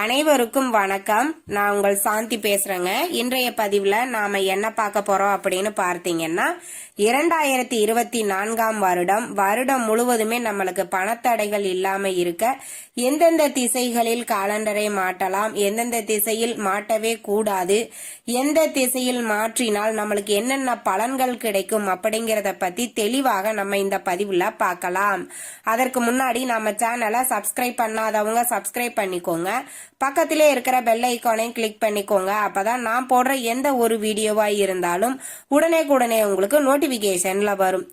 அனைவருக்கும் வணக்கம். நான் உங்கள் சாந்தி பேசுறேங்க. இன்றைய பதிவுல நாம என்ன பார்க்க போறோம் அப்படின்னு பார்த்தீங்கன்னா இரண்டாயிரத்தி இருபத்தி நான்காம் வருடம் வருடம் முழுவதுமே நம்மளுக்கு பணத்தடைகள் இல்லாம இருக்க எந்தெந்த திசைகளில் காலண்டரை மாட்டலாம் எந்தெந்த திசையில் மாட்டவே கூடாது எந்த திசையில் மாற்றினால் நம்மளுக்கு என்னென்ன பலன்கள் கிடைக்கும் அப்படிங்கறத பத்தி தெளிவாக நம்ம இந்த பதிவுல பார்க்கலாம். அதற்கு முன்னாடி நம்ம சேனலை சப்ஸ்கிரைப் பண்ணாதவங்க சப்ஸ்கிரைப் பண்ணிக்கோங்க. பக்கத்திலே இருக்கிற பெல் ஐக்கானையும் கிளிக் பண்ணிக்கோங்க. அப்பதான் நான் போடுற எந்த ஒரு வீடியோவாக இருந்தாலும் உடனே உடனே உங்களுக்கு நோட்டிபிகேஷன்ல வரும்.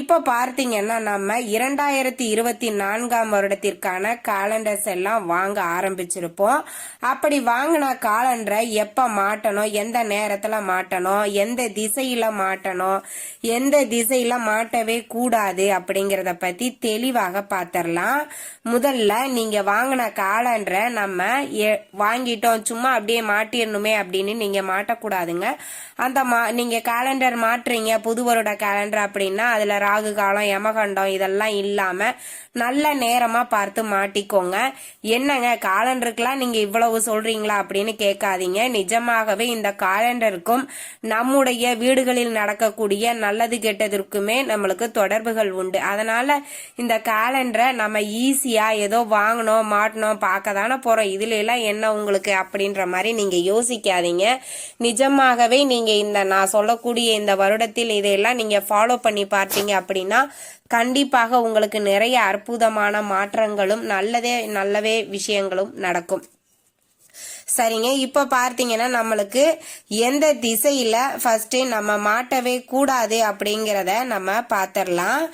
இப்போ பார்த்தீங்கன்னா நம்ம இரண்டாயிரத்தி இருபத்தி நான்காம் வருடத்திற்கான காலண்டர்ஸ் எல்லாம் வாங்க ஆரம்பிச்சிருப்போம். அப்படி வாங்கின காலண்டரை எப்போ மாட்டணும் எந்த நேரத்தில் மாட்டணும் எந்த திசையில் மாட்டணும் எந்த திசையில் மாட்டவே கூடாது அப்படிங்கிறத பற்றி தெளிவாக பார்த்துடலாம். முதல்ல நீங்கள் வாங்கின காலண்டரை நம்ம வாங்கிட்டோம் சும்மா அப்படியே மாட்டிடணுமே அப்படின்னு நீங்க மாட்டக்கூடாதுங்க. அந்த மா நீங்க கேலண்டர் மாட்டுறீங்க புது வருட கேலண்டர் அப்படின்னா அதுல ராகு காலம் யமகண்டம் இதெல்லாம் இல்லாம நல்ல நேரமா பார்த்து மாட்டிக்கோங்க. என்னங்க காலண்டருக்குலாம் நீங்க இவ்வளவு சொல்றீங்களா அப்படின்னு கேட்காதீங்க. நிஜமாகவே இந்த காலண்டருக்கும் நம்முடைய வீடுகளில் நடக்கக்கூடிய நல்லது கெட்டதற்குமே நம்மளுக்கு தொடர்புகள் உண்டு. அதனால இந்த காலண்டரை நம்ம ஈஸியா ஏதோ வாங்கணும் மாட்டணும் பார்க்க தானே போறோம். இதுல எல்லாம் என்ன உங்களுக்கு அப்படின்ற மாதிரி நீங்க யோசிக்காதீங்க. நிஜமாகவே நீங்க இந்த நான் சொல்லக்கூடிய இந்த வருடத்தில் இதையெல்லாம் நீங்க ஃபாலோ பண்ணி பார்த்தீங்க அப்படின்னா கண்டிப்பாக உங்களுக்கு நிறைய அற்புதமான மாற்றங்களும் நல்லதே நல்லவே விஷயங்களும் நடக்கும். சரிங்க இப்போ பார்த்தீங்கன்னா நம்மளுக்கு எந்த திசையில் ஃபஸ்ட்டு நம்ம மாட்டவே கூடாது அப்படிங்கிறத நம்ம பார்த்துடலாம்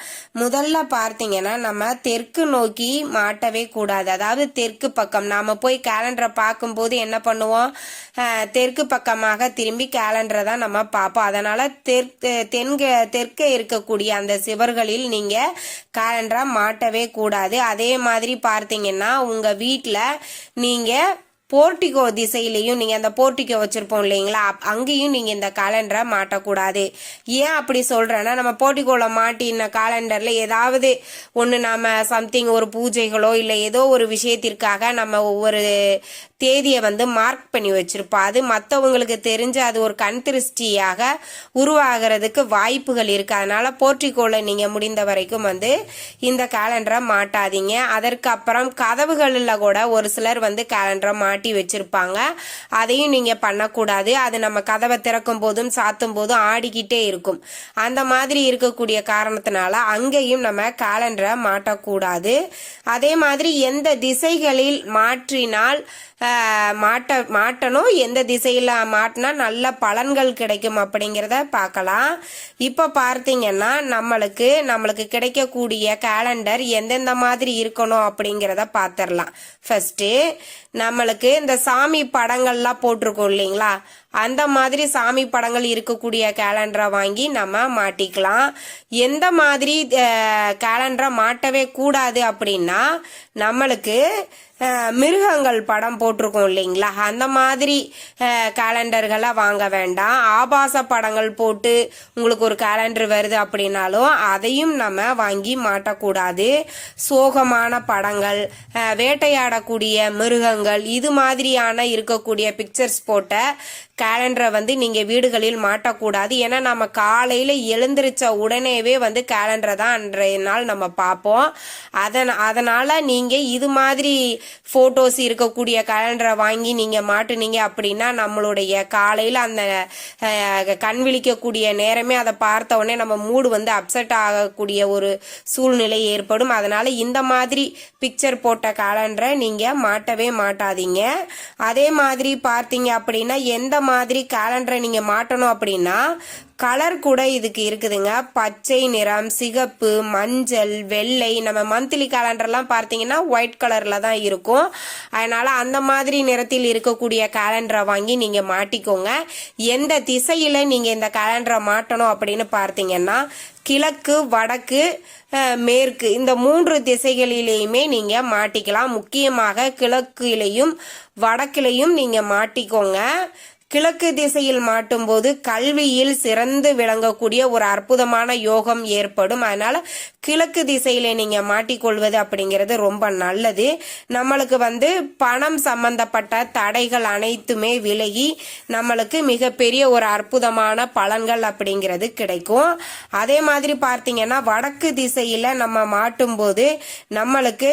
முதல்ல பார்த்தீங்கன்னா நம்ம தெற்கு நோக்கி மாட்டவே கூடாது. அதாவது தெற்கு பக்கம் நாம் போய் கேலண்டரை பார்க்கும்போது என்ன பண்ணுவோம்? தெற்கு பக்கமாக திரும்பி கேலண்டரை தான் நம்ம பார்ப்போம். அதனால் தெற்கு தென்க தெற்கே இருக்கக்கூடிய அந்த சிவர்களில் நீங்கள் கேலண்டரை மாட்டவே கூடாது. அதே மாதிரி பார்த்தீங்கன்னா உங்கள் வீட்டில் நீங்கள் போர்ட்டிகோ திசையிலையும் நீங்கள் அந்த போர்ட்டிகோ வச்சுருப்போம் இல்லைங்களா? அப்- அங்கேயும் நீங்கள் இந்த காலண்டரை மாட்டக்கூடாது. ஏன் அப்படி சொல்கிறேன்னா நம்ம போர்ட்டிகோவில் மாட்டின காலண்டரில் ஏதாவது ஒன்று நாம் சம்திங் ஒரு பூஜைகளோ இல்லை ஏதோ ஒரு விஷயத்திற்காக நம்ம ஒவ்வொரு தேதியை வந்து மார்க் பண்ணி வச்சுருப்போம். அது மற்றவங்களுக்கு தெரிஞ்சு அது ஒரு கண் திருஷ்டியாக உருவாகிறதுக்கு வாய்ப்புகள் இருக்குது அதனால் போர்ட்டிகோவில் நீங்கள் முடிந்த வரைக்கும் வந்து இந்த கேலண்டரை மாட்டாதீங்க. அதற்கப்புறம் கதவுகளில் கூட ஒரு சிலர் வந்து கேலண்டரை மாட்டி மாட்டி வச்சிருப்பாங்க. அதையும் நீங்க பண்ணக்கூடாது. அது நம்ம கதவை திறக்கும் போதும் சாத்தும் போதும் ஆடிக்கிட்டே இருக்கும். அந்த மாதிரி இருக்கக்கூடிய காரணத்தினால அங்கேயும் நம்ம கேலண்டரை மாட்டக்கூடாது. அதே மாதிரி எந்த திசைகளில் மாற்றினால் மாட்ட மாட்டணும் எந்த திசையில் மாட்டினா நல்ல பலன்கள் கிடைக்கும் அப்படிங்கிறத பார்க்கலாம். இப்போ பார்த்தீங்கன்னா நம்மளுக்கு நம்மளுக்கு கிடைக்கக்கூடிய கேலண்டர் எந்தெந்த மாதிரி இருக்கணும் அப்படிங்கிறத பார்த்துடலாம். ஃபஸ்ட்டு நம்மளுக்கு இந்த சாமி படங்கள்லாம் போட்டிருக்கோம் இல்லைங்களா? அந்த மாதிரி சாமி படங்கள் இருக்கக்கூடிய கேலண்டரை வாங்கி நம்ம மாட்டிக்கலாம். எந்த மாதிரி கேலண்டரை மாட்டவே கூடாது அப்படின்னா நம்மளுக்கு மிருகங்கள் படம் போட்டிருக்கோம் இல்லைங்களா? அந்த மாதிரி கேலண்டர்களை வாங்க வேண்டாம். ஆபாச படங்கள் போட்டு உங்களுக்கு ஒரு கேலண்டர் வருது அப்படின்னாலும் அதையும் நம்ம வாங்கி மாட்டக்கூடாது. சோகமான படங்கள் வேட்டையாடக்கூடிய மிருகங்கள் இது மாதிரியான இருக்கக்கூடிய பிக்சர்ஸ் போட்ட கேலண்டரை வந்து நீங்கள் வீடுகளில் மாட்டக்கூடாது. ஏன்னா நம்ம காலையில் எழுந்திரிச்ச உடனேவே வந்து கேலண்டரை தான் அன்றைய நாள் நம்ம பார்ப்போம். அதன் அதனால் நீங்கள் இது மாதிரி ஃபோட்டோஸ் இருக்கக்கூடிய கேலண்டரை வாங்கி நீங்கள் மாட்டுனீங்க அப்படின்னா நம்மளுடைய காலையில் அந்த கண் விழிக்கக்கூடிய நேரமே அதை பார்த்த உடனே நம்ம மூடு வந்து அப்செட் ஆகக்கூடிய ஒரு சூழ்நிலை ஏற்படும். அதனால் இந்த மாதிரி பிக்சர் போட்ட கேலண்டரை நீங்கள் மாட்டவே மாட்டாதீங்க. அதே மாதிரி பார்த்தீங்க அப்படின்னா எந்த மாதிரி கேலண்டரை நீங்கள் மாட்டணும் அப்படின்னா கலர் கூட இதுக்கு இருக்குதுங்க. பச்சை நிறம் சிகப்பு மஞ்சள் வெள்ளை நம்ம மந்த்லி கேலண்டர்லாம் பார்த்தீங்கன்னா ஒயிட் கலரில் தான் இருக்கும். அதனால் அந்த மாதிரி நிறத்தில் இருக்கக்கூடிய கேலண்டரை வாங்கி நீங்கள் மாட்டிக்கோங்க. எந்த திசையில் நீங்கள் இந்த கேலண்டரை மாட்டணும் அப்படின்னு பார்த்தீங்கன்னா கிழக்கு வடக்கு மேற்கு இந்த மூன்று திசைகளிலேயுமே நீங்கள் மாட்டிக்கலாம். முக்கியமாக கிழக்கிலையும் வடக்கிலையும் நீங்கள் மாட்டிக்கோங்க. கிழக்கு திசையில் மாட்டும் போது கல்வியில் சிறந்து விளங்கக்கூடிய ஒரு அற்புதமான யோகம் ஏற்படும். அதனால கிழக்கு திசையில நீங்க மாட்டிக்கொள்வது அப்படிங்கிறது ரொம்ப நல்லது. நம்மளுக்கு வந்து பணம் சம்பந்தப்பட்ட தடைகள் அனைத்துமே விலகி நம்மளுக்கு மிகப்பெரிய ஒரு அற்புதமான பலன்கள் அப்படிங்கிறது கிடைக்கும். அதே மாதிரி பார்த்தீங்கன்னா வடக்கு திசையில நம்ம மாட்டும்போது நம்மளுக்கு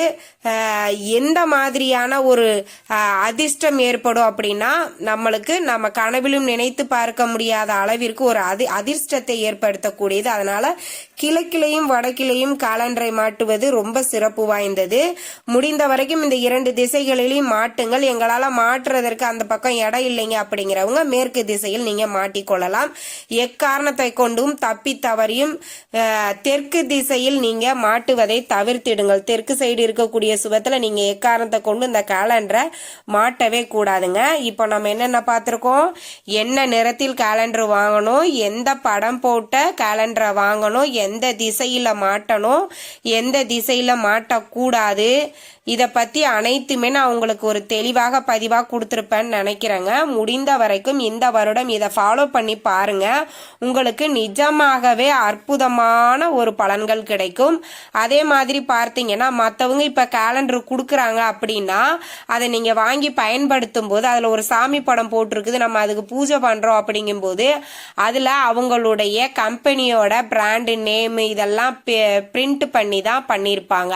எந்த மாதிரியான ஒரு அதிர்ஷ்டம் ஏற்படும் அப்படின்னா நம்மளுக்கு நம்ம கனவிலும் நினைத்து பார்க்க முடியாத அளவிற்கு ஒரு அதி அதிர்ஷ்டத்தை ஏற்படுத்தக்கூடியது. அதனால கிழக்கிலையும் வடக்கிலையும் காலண்டரை மாட்டுவது ரொம்ப சிறப்பு வாய்ந்தது. முடிந்த வரைக்கும் இந்த இரண்டு திசைகளிலையும் மாட்டுங்கள். எங்களால் மாற்றுறதற்கு அந்த பக்கம் இடம் இல்லைங்க அப்படிங்கிறவங்க மேற்கு திசையில் நீங்கள் மாட்டிக்கொள்ளலாம். எக்காரணத்தை கொண்டும் தப்பி தவறியும் தெற்கு திசையில் நீங்கள் மாட்டுவதை தவிர்த்திடுங்கள். தெற்கு சைடு இருக்கக்கூடிய சுபத்தில் நீங்கள் எக்காரணத்தை கொண்டு இந்த கேலண்டரை மாட்டவே கூடாதுங்க. இப்போ நம்ம என்னென்ன பார்த்துருக்கோம்? என்ன நிறத்தில் கேலண்டர் வாங்கணும்? எந்த படம் போட்ட கேலண்டரை வாங்கணும்? எந்த திசையில் மாட்டணும்? எந்த திசையில் மாட்டக்கூடாது. இதை பற்றி அனைத்துமே நான் உங்களுக்கு ஒரு தெளிவாக பதிவாக கொடுத்துருப்பேன்னு நினைக்கிறேங்க. முடிந்த வரைக்கும் இந்த வருடம் இதை ஃபாலோ பண்ணி பாருங்க. உங்களுக்கு நிஜமாகவே அற்புதமான ஒரு பலன்கள் கிடைக்கும். அதே மாதிரி பார்த்தீங்கன்னா மற்றவங்க இப்போ கேலண்டர் கொடுக்குறாங்க அப்படின்னா அதை நீங்கள் வாங்கி பயன்படுத்தும் போது அதில் ஒரு சாமி படம் போட்டிருக்குது நம்ம அதுக்கு பூஜை பண்ணுறோம் அப்படிங்கும்போது அதில் அவங்களுடைய கம்பெனியோட பிராண்டு நேம் இதெல்லாம் பிரிண்ட் பண்ணி தான் பண்ணியிருப்பாங்க.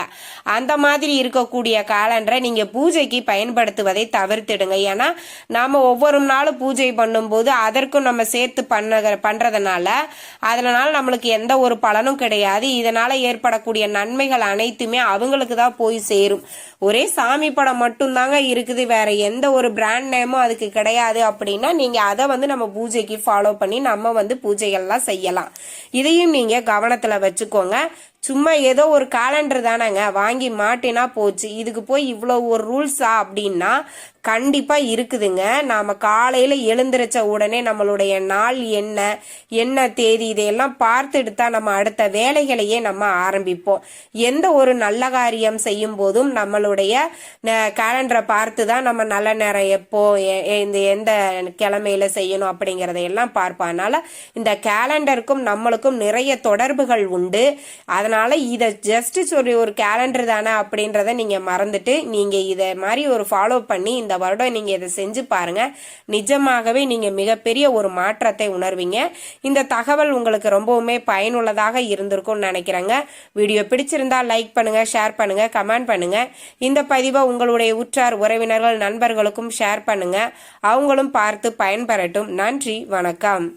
அந்த மாதிரி இருக்கக்கூடிய கேலண்டரை நீங்கள் பூஜைக்கு பயன்படுத்துவதை தவிர்த்திடுங்க. ஏன்னா நாம் ஒவ்வொரு நாளும் பூஜை பண்ணும்போது அதற்கும் நம்ம சேர்த்து பண்ண பண்ணுறதுனால அதனால நம்மளுக்கு எந்த ஒரு பலனும் கிடையாது. இதனால் ஏற்படக்கூடிய நன்மைகள் அனைத்துமே அவங்களுக்கு தான் போய் சேரும். ஒரே சாமி படம் மட்டும்தாங்க இருக்குது. வேற எந்த ஒரு பிராண்ட் நேமும் அதுக்கு கிடையாது அப்படின்னா நீங்கள் அதை வந்து நம்ம பூஜைக்கு ஃபாலோ பண்ணி நம்ம வந்து பூஜைகள்லாம் செய்யலாம். இதையும் நீங்கள் கவனத்தில் வச்சுக்கோங்க. சும்மா ஏதோ ஒரு காலண்டர் தானேங்க. வாங்கி மாட்டினா போச்சு. இதுக்கு போய் இவ்வளோ ஒரு ரூல்ஸா அப்படின்னா கண்டிப்பாக இருக்குதுங்க. நாம் காலையில் எழுந்திரிச்ச உடனே நம்மளுடைய நாள் என்ன என்ன தேதி இதையெல்லாம் பார்த்து எடுத்தால் நம்ம அடுத்த வேலைகளையே நம்ம ஆரம்பிப்போம். எந்த ஒரு நல்ல காரியம் செய்யும் போதும் நம்மளுடைய கேலண்டரை பார்த்து தான் நம்ம நல்ல நேரம் எப்போ எ- இந்த எந்த கிழமையில செய்யணும் அப்படிங்கிறதையெல்லாம் பார்ப்போம். அதனால் இந்த கேலண்டருக்கும் நம்மளுக்கும் நிறைய தொடர்புகள் உண்டு. அதனால் இதை ஜஸ்ட் சொல்லி ஒரு கேலண்டர் தானே அப்படின்றத நீங்கள் மறந்துட்டு நீங்கள் இதை மாதிரி ஒரு ஃபாலோ பண்ணி இந்த இந்த வருடம் நீங்கள் இதை செஞ்சு பாருங்கள் நிஜமாகவே நீங்கள் மிகப்பெரிய ஒரு மாற்றத்தை உணர்வீங்க. இந்த தகவல் உங்களுக்கு ரொம்பவுமே பயனுள்ளதாக இருந்திருக்கும்னு நினைக்கிறேங்க. வீடியோ பிடிச்சிருந்தா லைக் பண்ணுங்கள் ஷேர் பண்ணுங்கள் கமெண்ட் பண்ணுங்கள் இந்த பதிவை உங்களுடைய உற்றார் உறவினர்கள் நண்பர்களுக்கும் ஷேர் பண்ணுங்கள் அவங்களும் பார்த்து பயன்பெறட்டும். நன்றி வணக்கம்.